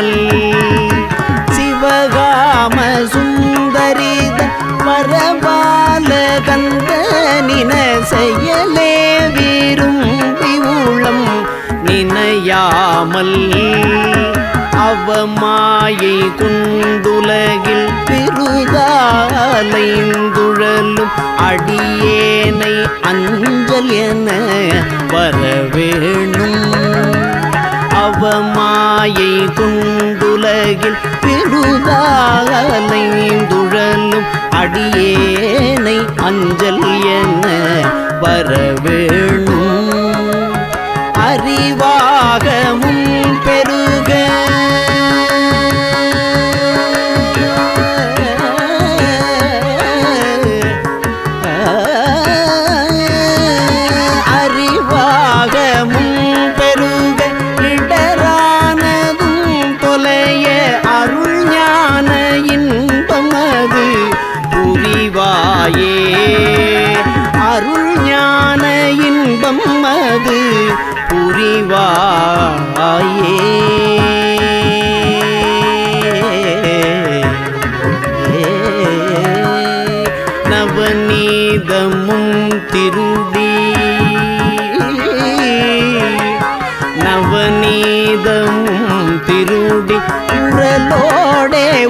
நினையாமல் சிவகாம சுந்தரித பரபால கந்தனின செயலே விரும்பி உளம் நினையாமல் அவமாயை குண்டுலகில் பெருதாலைந்துழலும் அடியேனை அஞ்சல் என வரவேணும் அவமா அவமாயை குண்டுலகில் பெருதாலைந்துழலும் அடியேனை அஞ்சல் என வரவேணும். அறிவாகமும்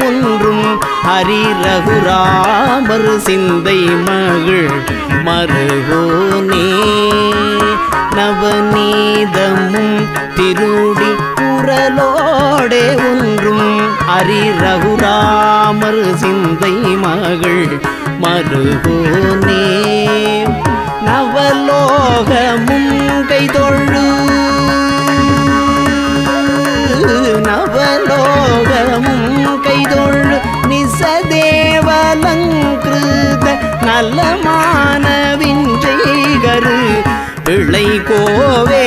ஒன்றும் ஹரி ரகுராமர் சிந்தை மகள் மருகோனே நவநீதமும் திருடி குரலோடே ஒன்றும் ஹரி ரகுராமர் சிந்தை மகள் மருகோனே நவலோகமும் கைதொழு நிசதேவலங்கிருத நலமான செய்கரு இளை கோவே.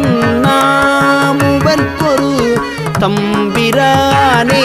மன்னா மூவர்க்கொரு தம்பிரானே.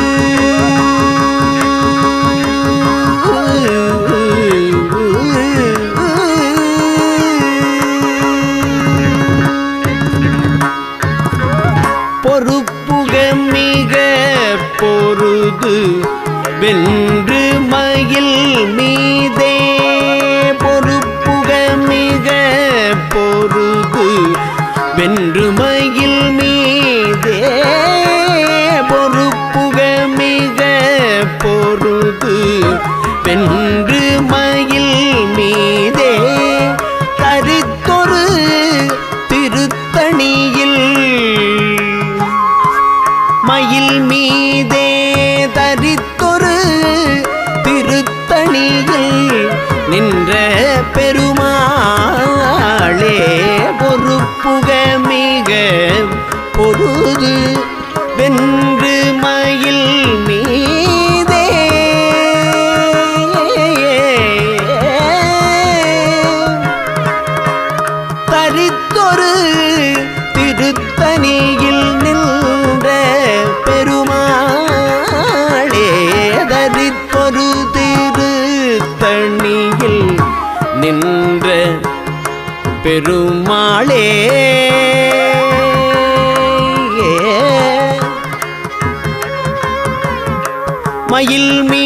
மயில் பெருமாளே. மயில் மீ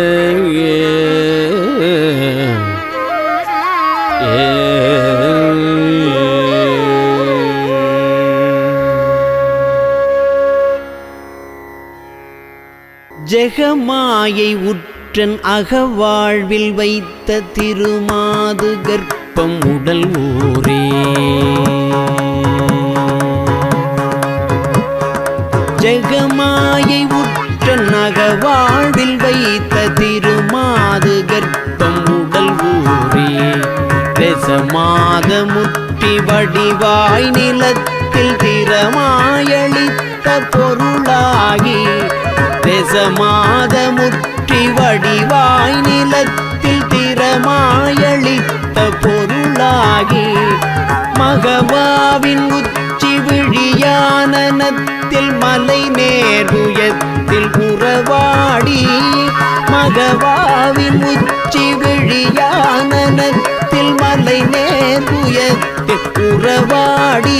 ஜெகமாயை உற்றன் அகவாழ்வில் வைத்த திருமாது கர்ப்பம் உடல் ஊரே. ஜெகமாயை உற்றன் அகவாழ்வில் வைத்த திருமாது கர்ப்பம் உடல் ஊரே. ரசமாத முற்றி வடிவாய் நிலத்தில் திறமாயளித்த பொருளாகி ரசமாத முற்றி வடிவாய் நிலத்தில் திறமாயளித்த பொருளாகி மகவாவின் உச்சி விழியானனத்தில் மலை நேருயத்தில் புறவாடி மகவாவின் உச்சி விழியானனத்தில் மலை நேருயத்தில் உறவாடி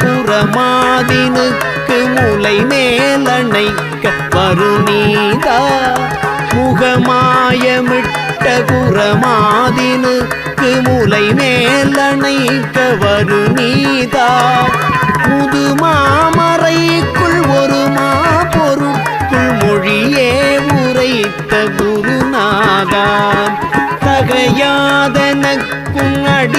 புறமாதினுக்கு முலை மேலணைக்க வருநீதா? முகமாயமிட்ட புறமாதினுக்கு முலை மேலணைக்க வருநீதா முதுமாமறைக்குள் ஒரு மா பொருட்குள் மொழியே உரைத்த குருநாதா? தகையாதனக்கும்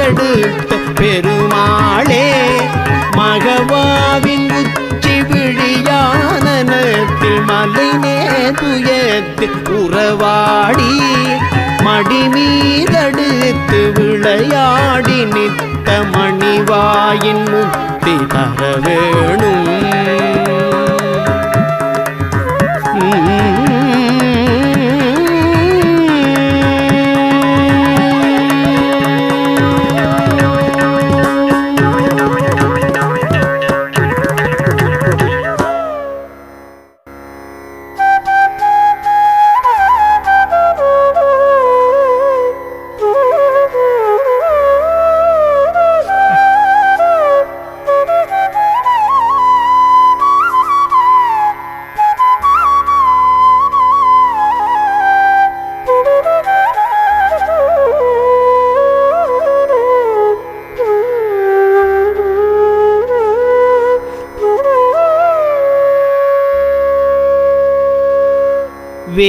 எடுத்த பெருமாளே மகவாவின் உச்சி விழியானத்தில் மலை நேதுயத்தில் உறவாடி மடிமீதடுத்து விளையாடி நித்த மணிவாயின் முத்தி தர வேணும் mm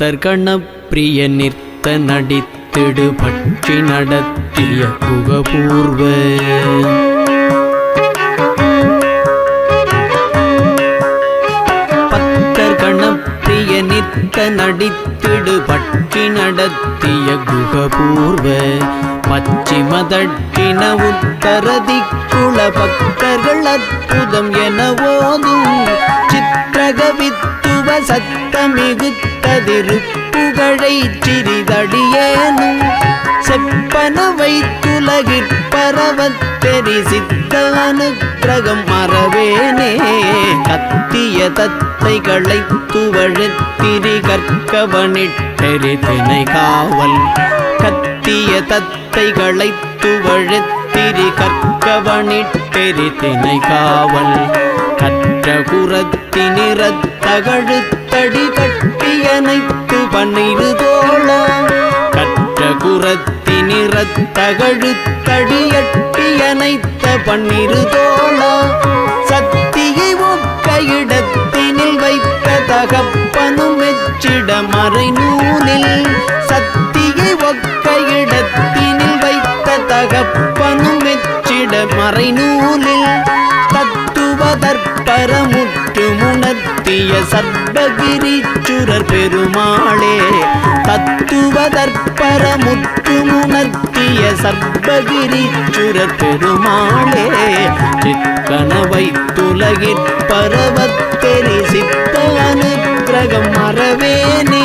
பத்தர் கணப்பிரிய நிற்க நடித்திடு பற்றி நடத்திய புகபூர்வ பத்தர் கணப்பிரிய நடித்திடு பற்றி நடத்திய குகபூர்வ பச்சிமதட்டின உத்தரதிக்குள பக்தர்கள் அற்புதம் சத்தமிகுத்ததிருப்புகழை சிறிதடியேனும் செப்பன வைத்துலகிற்பரவத் தெரிசித்த மறவேனே. கத்திய தத்தைகளை துவழத்திரி கற்கவனிட்டெறி தினை காவல். கத்திய தத்தைகளை துவழத்திரி கற்கவனிட்டெறி தினை காவல். கற்ற குரத்தினிறத்தகழுத்தடி கட்டியனைத்து பன்னிரு தோழா கற்ற குரத்தினிறத்தகழுத்தடியட்டியனைத்த பன்னிரு தோழா சக்தியை ஒக்க இடத்தினில் வைத்த தகப்பனும் வெச்சிட மறை நூலில் சக்தியை ஒக்க இடத்தினில் வைத்த தகப்பனும் வெச்சிட மறை நூலில் தத்துவதற்பரமுற்று முணர்த்திய சர்வகிரிச்சுரர் பெருமாளே தத்துவதற்பரமுற்று முணர்த்திய சர்வகிரிச்சுரர் பெருமாளே சிக்கனவை துலகிற் பரவத்தெரி சித்த அனுக்கிரகம் மறவேனே.